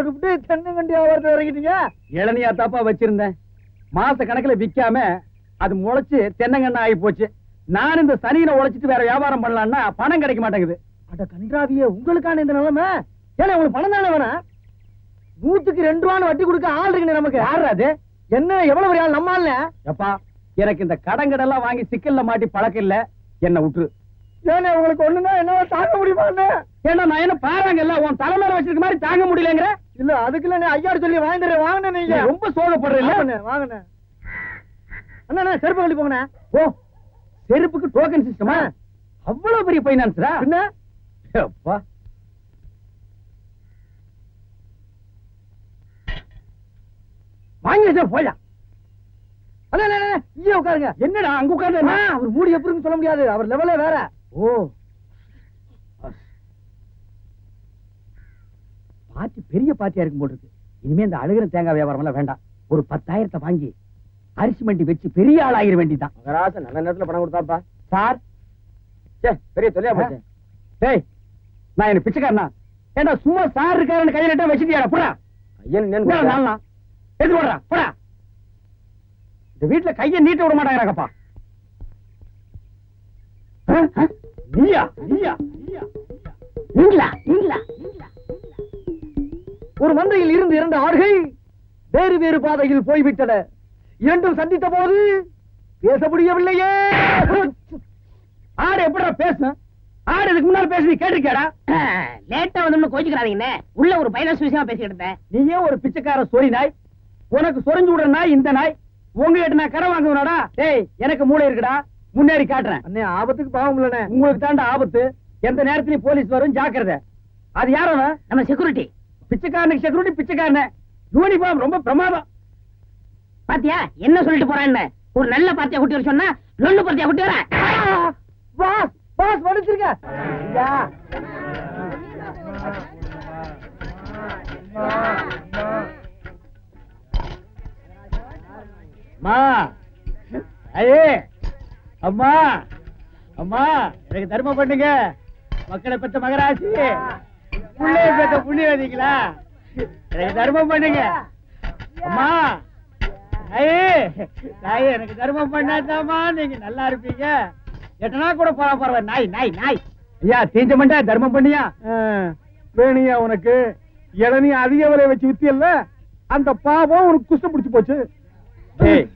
விட்டு தென்னங்கண்டி வியாபாரத்தை இறங்கிட்டீங்க? இளநியா தாப்பா வச்சிருந்தேன். மாச கணக்குல விக்காம அது முளைச்சு தென்னங்கண்ணா ஆகி போச்சு. நான் இந்த சனியில உழைச்சிட்டு வேற வியாபாரம் பண்ணலாம்னா பணம் கிடைக்க மாட்டேங்குது. அட கன்றாவியே உங்களுக்கான இந்த நிலைமை? ஏன்னா உங்களுக்கு பணம் தானே வேணாம்? நூத்துக்கு ரெண்டு ரூபான்னு வட்டி கொடுக்க ஆள் இருக்குண்ணே நமக்கு. யாரு அது? என்ன எவ்வளவு பெரிய ஆள் நம்ம ஆள்ல எப்பா எனக்கு இந்த கடன் கடன்லாம் வாங்கி சிக்கல்ல மாட்டி பழக்கம் இல்ல. என்ன விட்டுரு ஏன்னா உங்களுக்கு ஒண்ணுன்னா என்ன தாங்க முடியுமா அண்ணே? ஏன்னா நான் என்ன பாருங்கல்ல உன் தலைமையில வச்சிருக்க மாதிரி தாங்க முடியலங்கிற? இல்ல அதுக்குள்ள நீ ஐயாடு சொல்லி வாங்கிட்டு வாங்கினேன் நீங்க. ரொம்ப சோகப்படுறீல்ல? வாங்கண்ணே வாங்கண்ணே அண்ணா செருப்பு கழட்டி போங்கண்ணே. ஓ செருப்புக்கு டோக்கன் சிஸ்டமா அவ்வளவு பெரிய பைனான்ஸ்ரா என்ன? அப்பா வாங்கி வச்சா போயா அண்ணா, இங்கே உட்காருங்க. என்னடா அங்க உட்கார்ந்து அண்ணா, அவர் மூடி எப்படின்னு சொல்ல முடியாது. அவர் லெவலே வேற. ஓ. பாட்டி பெரிய பாட்டியா இருக்கும் போல இருக்கு. இனிமே இந்த அழுகிற தேங்காய் வியாபாரம் எல்லாம் வேண்டாம். ஒரு பத்தாயிரத்தை வாங்கி அரிசி மண்டி வச்சு பெரிய ஆள் ஆகிற வேண்டிதான் மகராசன் நல்ல நேரத்துல பணம் கொடுத்தாப்பா சார். பெரிய தொல்லையா போச்சு. டேய் நான் என்ன பிச்சைக்காரனா? ஏண்டா சும்மா சார் இருக்காருன்னு கையில நட்டா வச்சுட்டியாடா? போடா. ஐயன் நாலனா. எடுத்து போடுறா போடா. இந்த வீட்டுல கைய நீட்ட விட மாட்டாங்கப்பா நீயா நீயா நீயா. நீங்களா நீங்களா? ஒரு மந்தையில் இருந்து இரண்டு ஆடுகள் வேறு வேறு பாதையில் போய்விட்டன. இரண்டும் சந்தித்த போது பேச முடியவில்லையே. ஆடு எப்படிடா பேசும் ஆடு இதுக்கு முன்னால பேசி நீ கேட்டிருக்கியாடா லேட்டா வந்து கோச்சுக்கிறாதீங்கண்ணே உள்ள ஒரு பைனான்ஸ் விஷயமா பேசிக்கிட்டு இருந்தேன். நீ ஏன் ஒரு பிச்சைக்கார சொறி நாய். உனக்கு சொரிஞ்சு விடுற நாய் இந்த நாய். உங்ககிட்ட நான் கரை வாங்குவனாடா. டேய் எனக்கு மூளை இருக்குடா. முன்னேறி காட்டுறேன். அண்ணே ஆபத்துக்கு பாவம் இல்லனே உங்களுக்கு தாண்டா ஆபத்து. எந்த நேரத்திலயும் போலீஸ் வரும் ஜாக்கிரதை. அது யாரும் அவன்? நம்ம செக்யூரிட்டி பிச்சைக்காரனுக்கு செக்யூரிட்டி பிச்சைக்காரன. யூனிஃபார்ம் ரொம்ப பிரமாதம். பாத்தியா என்ன சொல்லிட்டு போறான்னு? ஒரு நல்ல பார்ட்டியா குட்டி வர சொன்னா லொல்லு பார்ட்டியா குட்டி வர. பாஸ் பாஸ் ஐயா அம்மா ஐயே. அம்மா அம்மா எனக்கு தர்மம் பண்ணுங்க. மக்களை பெற்ற மகராசி. புள்ளைய பெற்ற புண்ணியவதிங்களா எனக்கு தர்மம் பண்ணுங்க. அம்மா ஐயே தாயே எனக்கு தர்மம் பண்ணாதாம்மா. நீங்க நல்லா இருப்பீங்க. எட்டனா கூட போற பரவாயில்ல நாய் நாய் நாய். ஐயா தீஞ்ச மண்டா தர்மம் பண்ணியா? வேணியா உனக்கு இளநீ அதிக விலை வச்சு வித்தியல்ல? அந்த பாவம் உனக்கு குஷ்டம் பிடிச்சு போச்சு. டேய்,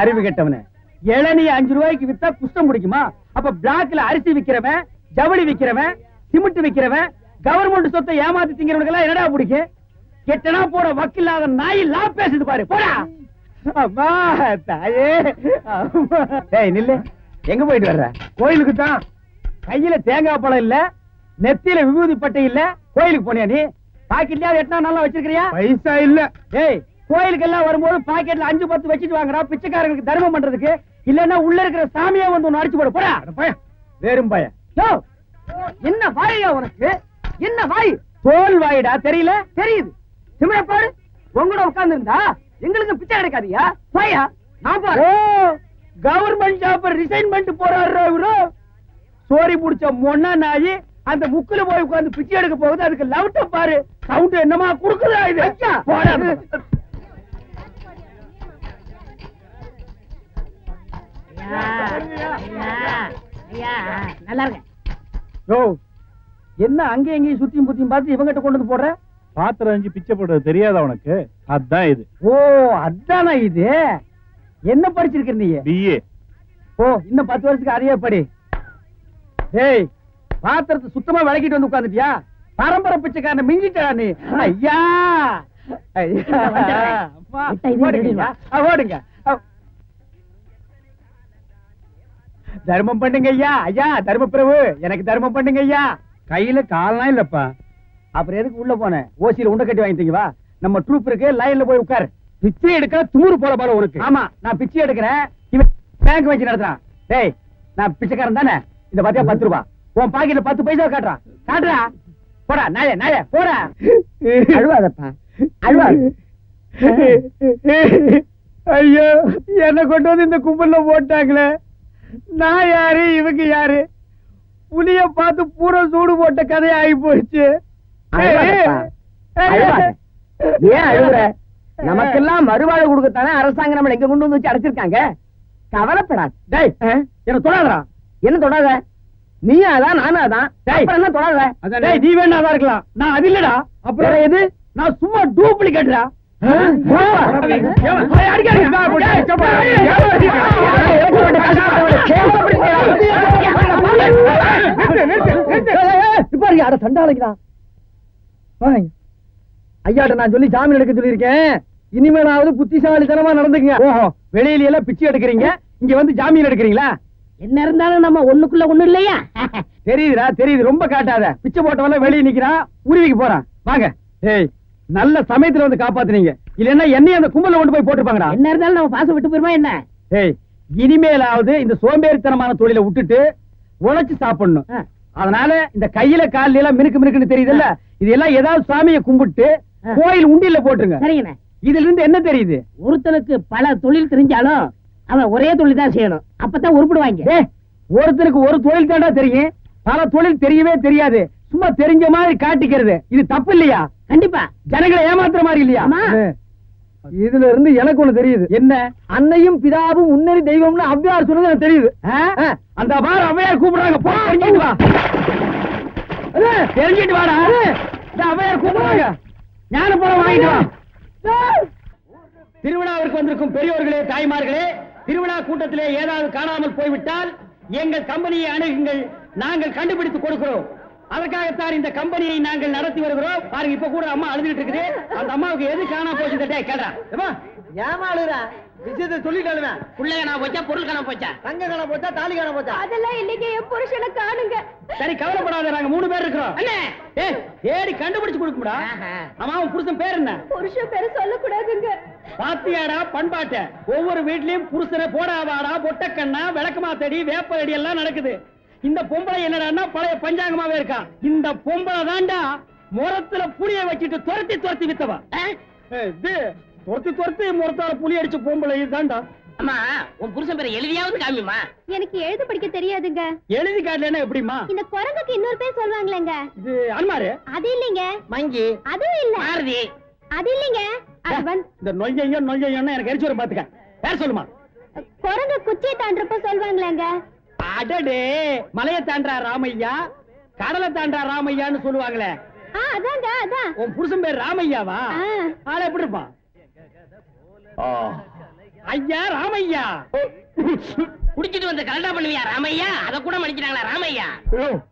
அறிவு கெட்டவனே. இளநீ அஞ்சு ரூபாய்க்கு வித்தா குஷ்டம் பிடிக்குமா? அப்ப பிளாக்ல அரிசி விக்கிறவன் ஜவுளி விக்கிறவன் சிமெண்ட் விக்கிறவன் கவர்மெண்ட் சொத்தை ஏமாத்தி திங்கிறவனுக்கு எல்லாம் என்னடா பிடிக்கும் கெட்டனா போற வக்கில்லாத நாய் லா பேசுது பாரு போடா. அம்மா தாயே. அம்மா. டேய் நில்லு. எங்க போயிட்டு வர்ற? கோயிலுக்கு தான். கையில தேங்காய் பழம் இல்ல நெத்தியில விபூதி பட்டை இல்ல கோயிலுக்கு போனியா நீ? பாக்கெட்லயா எட்டனா நல்லா வச்சிருக்கிறியா? பைசா இல்ல. ஏய் கோயிலுக்கு எல்லாம் வரும்போது பாக்கெட்ல அஞ்சு பத்து வச்சுட்டு வாங்குறா பிச்சைக்காரங்களுக்கு தர்மம் பண்றதுக்கு. இல்லன்னா உள்ள இருக்கிற சாமியா வந்து ஒன்னு அடிச்சு போடு போடா வேறும் பய என்ன வாயா உனக்கு? என்ன வாய்? தோல் வாயிடா தெரியல? தெரியுது. சிமிழ பாரு உங்களோட உட்கார்ந்து இருந்தா எங்களுக்கு பிச்சை கிடைக்காதியா வாயா நான் பாரு கவர்மெண்ட் ஜாப் ரிசைன் பண்ணிட்டு போறாரு இவரு. சோரி புடிச்ச மொன்னா நாயி அந்த முக்குல போய் உட்கார்ந்து பிச்சை எடுக்க போகுது. அதுக்கு லவுட்ட பாரு. சவுண்ட் என்னமா குடுக்குதா இது? போடா. நல்லா என்ன அங்க எங்கேயும் சுத்தியும் புத்தியும் பார்த்து இவங்கிட்ட கொண்டு வந்து போடுற? பாத்திரம் அஞ்சு பிச்சை போடுறது தெரியாதா உனக்கு? அதான் இது. ஓ அதானா இது? என்ன படிச்சிருக்க நீ? பிஏ ஓ இன்னும் பத்து வருஷத்துக்கு அதையே படி. ஏய் பாத்திரத்தை சுத்தமா விளக்கிட்டு வந்து உட்கார்ந்துட்டியா? பரம்பரை பிச்சைக்காரனை மிஞ்சிட்டா நீ. ஐயா. ஓடுங்க. தர்மம் பண்ணுங்க ஐயா. ஐயா தர்ம பிரபு எனக்கு தர்மம் பண்ணுங்க ஐயா. கையில காலனா இல்லப்பா. அப்புறம் எதுக்கு உள்ள போனேன் ஓசியில உண்டை கட்டி வாங்கிட்டீங்க வா. நம்ம ட்ரூப் இருக்கு லைன்ல போய் உட்காரு. பிச்சை எடுக்க துமுறு போல போல உனக்கு. ஆமா நான் பிச்சை எடுக்கிறேன். இவன் பேங்க் வச்சு நடத்துறான். டேய் நான் பிச்சைக்காரன் தானே? இந்த பாத்தியா பத்து ரூபா? உன் பாக்கெட்ல பத்து பைசா காட்டுறான் காட்டுறா. போடா நாய நாய போடா. அழுவாதப்பா. அழுவாது. ஐயோ என்ன கொண்டு வந்து இந்த கும்பல்ல போட்டாங்களே. நான் யாரு? இவங்க யாரு? புலிய பார்த்து பூரா சூடு போட்ட கதை ஆகி போச்சு. ஏன் அழுகுற நமக்கெல்லாம் மறுவாழ்வு கொடுக்கத்தானே அரசாங்கம் நம்மள எங்க கொண்டு வந்து வச்சு அடைச்சிருக்காங்க? கவலைப்படாது. டேய் என்ன தொடாதடா. என்ன தொடாத? நீ அதான் நானும் அதான். அப்புறம் என்ன தொடாத? டேய் நீ வேணா அதான் இருக்கலாம். நான் அது இல்லடா. அப்புறம் எது? நான் சும்மா டூப்ளிகேட்டா ஐயாட்ட நான் சொல்லி ஜாமீன் எடுக்க சொல்லியிருக்கேன் இனிமேலாவது புத்திசாலித்தனமா நடந்துக்கங்க ஓஹோ வெளியில எல்லாம் பிச்சை எடுக்கிறீங்க இங்க வந்து ஜாமீன் எடுக்கிறீங்களா என்ன இருந்தாலும் நம்ம ஒண்ணுக்குள்ள ஒண்ணு இல்லையா தெரியுதுடா தெரியுது. ரொம்ப காட்டாத. பிச்சை போட்டவெல்லாம் வெளியே நிக்கிறான் உருவிக்கு போறான். வாங்க. ஏய் நல்ல சமயத்துல வந்து காப்பாத்துனீங்க. இல்லன்னா என்னையும் அந்த கும்பல கொண்டு போய் போட்டுருப்பாங்கடா. என்ன இருந்தாலும் நம்ம பாசம் விட்டு போயிருமா என்ன? ஏய் இனிமேலாவது இந்த சோம்பேறித்தனமான தொழிலை விட்டுட்டு உழைச்சு சாப்பிடணும். அதனால இந்த கையில கால்ல எல்லாம் மினுக்கு மினுக்குன்னு தெரியுதுல்ல? இதெல்லாம் ஏதாவது சாமியை கும்பிட்டு. கோயில் உண்டியல்ல போட்டுருங்க. சரிங்கண்ணே. இதுல இருந்து என்ன தெரியுது? ஒருத்தனுக்கு பல தொழில் தெரிஞ்சாலும் அவன் ஒரே தொழில் தான் செய்யணும். அப்பதான் உருப்பிடுவாங்க. ஒருத்தருக்கு ஒரு தொழில் தாண்டா தெரியும். பல தொழில் தெரியவே தெரியாது. சும்மா தெரிஞ்ச மாதிரி காட்டிக்கிறது. இது தப்பு இல்லையா? கண்டிப்பா. ஜனங்களை ஏமாத்துற மாதிரி இல்லையா. இதுல இருந்து எனக்கு ஒண்ணு தெரியுது. என்ன? அன்னையும் பிதாவும் முன்னறி தெய்வம்னு அவ்வியார் சொன்னது எனக்கு தெரியுது? அந்த பார் அவையார் கூப்பிடுறாங்க. போ தெரிஞ்சிட்டு வா. தெரிஞ்சிட்டு வாடா. அவையார் கூப்பிடுறாங்க. ஞான பழம் வாங்கிட்டு வா. திருவிழாவிற்கு வந்திருக்கும் பெரியோர்களே தாய்மார்களே திருவிழா கூட்டத்திலே ஏதாவது காணாமல் போய்விட்டால் எங்கள் கம்பெனியை அணுகுங்கள். நாங்கள் கண்டுபிடித்து கொடுக்கிறோம். அதற்காகத்தான் இந்த கம்பெனியை நாங்கள் நடத்தி வருகிறோம். பாருங்க இப்ப கூட அம்மா அழுதுகிட்டு இருக்குது. அந்த அம்மாவுக்கு எது காணாம போச்சு டேய், கேளுடா. ஏம்மா, ஏமாளுற விஷயத்தை சொல்லிட்டாலுவேன் புள்ளைய நான் போச்சா பொருள் காண போச்சா? தங்க காண போச்சா தாலி காண போச்சா? அதெல்லாம் இன்னைக்கு என் புருஷனை காணுங்க. சரி கவலைப்படாத நாங்க மூணு பேர் இருக்கிறோம். அண்ணே! ஏய், தேடி கண்டுபிடிச்சு கொடுக்கும்டா. ஆமா உன் புருஷன் பேர் என்ன? புருஷன் பேரு சொல்லக்கூடாதுங்க. பாத்தியாடா பண்பாட்ட. ஒவ்வொரு வீட்லயும் புருஷனை போடாவாடா பொட்டக்கண்ணா விளக்கமாத்தடி வேப்பலடி எல்லாம் நடக்குது. இந்த பொம்பளை என்னடான்னா பழைய பஞ்சாங்கமாவே இருக்கா. இந்த பொம்பளை தாண்டா முரத்துல புளிய வச்சுட்டு துரத்தி துரத்தி வித்தவா. இது துரத்தி துரத்தி முரத்தால புளி அடிச்ச பொம்பளை இதுதான்டா. அம்மா உன் புருஷன் பேரை எழுதியாவது காமிமா எனக்கு எழுத படிக்க தெரியாதுங்க. எழுதி காட்டலன்னா எப்படிமா இந்த குரங்குக்கு இன்னொரு பேர் இது அன்மாரு. அது இல்லைங்க. மங்கி. அதுவும் இல்ல. பாரதி அது இல்லைங்க. அது வந்து இந்த நொய்யையோ நொய்யையோன்னு எனக்கு எரிச்சு வரும் பாத்துக்க பேர் சொல்லுமா. குரங்கு குச்சியை தாண்டறப்ப சொல்லுவாங்களேங்க. அடடே மலையை தாண்டா ராமையா? கடலை தாண்டா ராமையான்னு சொல்லுவாங்களே. ஆ அதாங்க அதான் உன் புருஷன் பேர் ராமையாவா. ஆள எப்படி இருப்பான்? ஐயா ராமையா. குடிச்சிட்டு வந்து கலண்டா பண்ணுவியா ராமையா? அத கூட மன்னிச்சிட்டாங்களா ராமையா?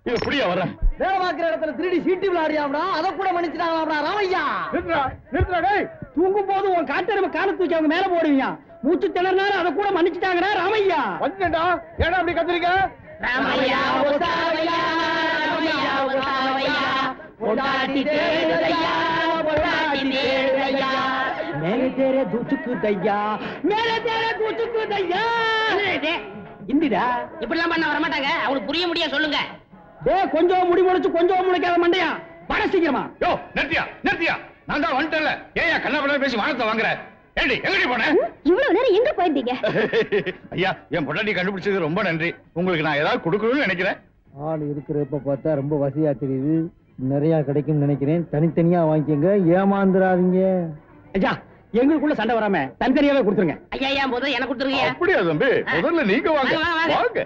இது புரிய வரேன் வேலை பார்க்கிற இடத்துல திருடி சீட்டு விளையாடியாம்டா அதை கூட மன்னிச்சிட்டாங்களாம்டா ராமையா. நிறுத்துடா, டேய். தூங்கும் போது உன் காட்டெருமை காலை தூக்கி அவங்க மேல போடுவீங்க மூச்சு திணறினாலும் அதை கூட மன்னிச்சுட்டாங்கடா ராமையா. வந்துட்டா ஏடா அப்படி கத்துறீங்க ராமையா ஒசாவையா ராமையா ஒசாவையா பொண்டாட்டி தேடுதையா பொண்டாட்டி தேடுதையா. மேலே தேரே தூச்சுக்கு தையா மேலே தேரே தூச்சுக்கு தையா இந்திடா. இப்படிலாம் பண்ண வர மாட்டாங்க அவங்களுக்கு புரிய முடியா சொல்லுங்க. டேய் கொஞ்சம் முடி முளைச்சு கொஞ்சம் முளைக்காத மண்டையா. வர சீக்கிரமா. யோ நிறுத்தியா நிறுத்தியா. நான் தான் வந்துட்டேன்ல. ஏயா கண்ணா பேசி வானத்தை வாங்குற? ஏண்டி எங்கடி போன? இவ்வளவு நேரம் எங்க போயிருந்தீங்க? ஐயா என் பொண்டாட்டி கண்டுபிடிச்சது ரொம்ப நன்றி. உங்களுக்கு நான் ஏதாவது கொடுக்கணும்னு நினைக்கிறேன். ஆள் இருக்கிறப்ப பார்த்தா ரொம்ப வசதியா தெரியுது. நிறைய கிடைக்கும்னு நினைக்கிறேன். தனித்தனியா வாங்கிக்கங்க. ஏமாந்துடாதீங்க ஐயா எங்களுக்குள்ள சண்டை வராம தனித்தனியாவே கொடுத்துருங்க. ஐயா ஐயா முதல்ல எனக்கு கொடுத்துருங்க அப்படியா தம்பி? முதல்ல நீங்க வாங்க. வாங்க, வாங்க. வாங்க.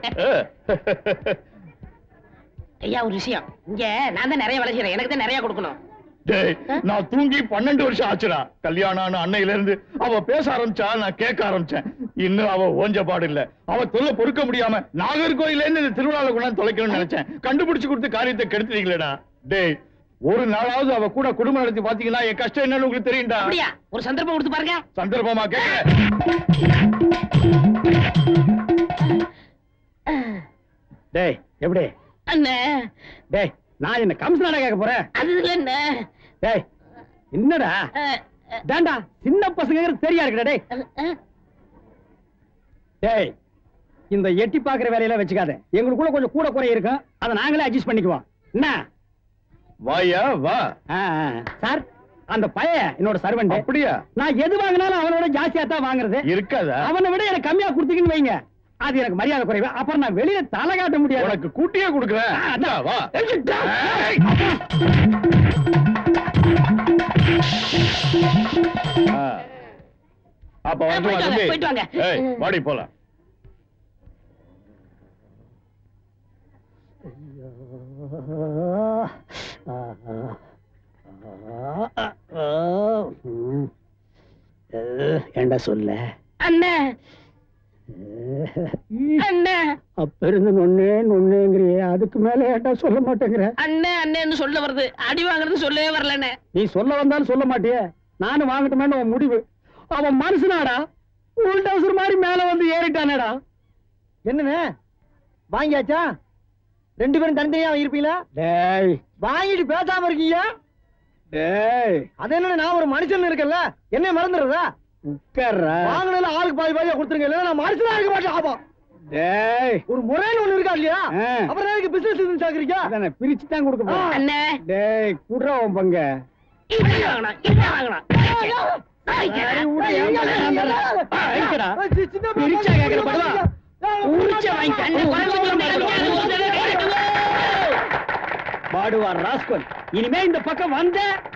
ஐயா ஒரு விஷயம். இங்க நான் தான் நிறைய வேலை செய்யறேன் எனக்கு தான் நிறைய கொடுக்கணும். டேய் நான் தூங்கி பன்னெண்டு வருஷம் ஆச்சுடா. கல்யாணம் அன்னையில இருந்து அவ பேச ஆரம்பிச்சா நான் கேட்க ஆரம்பிச்சேன். இன்னும் அவ ஓஞ்ச பாடு இல்ல. அவ தொல்லை பொறுக்க முடியாம நாகர்கோயில இருந்து இந்த திருவிழால கொண்டாந்து தொலைக்கணும்னு நினைச்சேன். கண்டுபிடிச்சு கொடுத்து காரியத்தை கெடுத்துட்டீங்களேடா. டேய் ஒரு நாளாவது அவ கூட குடும்பம் நடத்தி பாத்தீங்கன்னா என் கஷ்டம் என்னன்னு உங்களுக்கு தெரியும்டா. ஒரு சந்தர்ப்பம் கொடுத்து பாருங்க. சந்தர்ப்பமா கேட்க. டேய் எப்படி? அண்ணே. டேய் நான் என்ன கமிஷனரா கேட்க போறேன்? அது இல்ல டேய் என்னடா? டேண்டா சின்ன பசங்க தெரியா இருக்குடா டேய். டேய் இந்த எட்டி பாக்குற வேலையெல்லாம் வச்சுக்காத. எங்களுக்குள்ள கொஞ்சம் கூட குறை இருக்கும். அதை நாங்களே அட்ஜஸ்ட் பண்ணிக்குவோம். என்ன? வாயா வா. சார் அந்த பையன் என்னோட சர்வெண்ட் அப்படியா? நான் எது வாங்கினாலும் அவனோட ஜாஸ்தியா தான் வாங்குறது. இருக்காதா? அவனை விட எனக்கு கம்மியா கொடுத்தீங்கன்னு வைங்க. அது எனக்கு மரியாதை குறைவு. அப்புறம் நான் வெளியில தலை காட்ட முடியாது. உனக்கு கூட்டியே கொடுக்குறேன். அப்ப வந்து. ஏய் வாடி போலாம். ஏண்டா சொல்ல? அண்ணே அண்ணே அப்ப இருந்து நொன்னே நொன்னேங்கிறியே. அதுக்கு மேல ஏன்டா சொல்ல மாட்டேங்கிற? அண்ணே அண்ணேன்னு சொல்ல வருது. அடி வாங்குறது சொல்லவே வரலண்ணே. நீ சொல்ல வந்தாலும் சொல்ல மாட்டியே. நானும் வாங்கட்டுமேன்னு உன் முடிவு. அவன் மனுஷனாடா. உள்டவுசர் மாதிரி மேல வந்து ஏறிட்டானேடா. என்னண்ணே? வாங்கியாச்சா? ரெண்டு பேரும் தனித்தனியா இருப்பீங்களா? டேய். வாங்கிட்டு பேசாம இருக்கீங்க? டேய். அது என்ன நான் ஒரு மனுஷன் இருக்கேன்ல. என்ன மறந்துடுறதா? உட்கார்றா. வாங்கினால ஆளுக்கு பாதி பாதியா கொடுத்துருங்க. இல்லைன்னா நான் மனுஷனா இருக்க மாட்டேன் ஆபா டேய். ஒரு முறைன்னு ஒண்ணு இருக்கா இல்லையா. அப்புறம் எனக்கு பிசினஸ் இருந்து சாக்குறீங்க அதானே பிரிச்சு தான் கொடுக்க போறேன். அண்ணே. டேய் குடுறா உன் பங்க. வாங்கணும் ஐக்கடா. பிரிச்சா கேக்குற படுவா. உரிச்ச. பாடுவார் ராஸ்கோல். இனிமே இந்த பக்கம் வந்த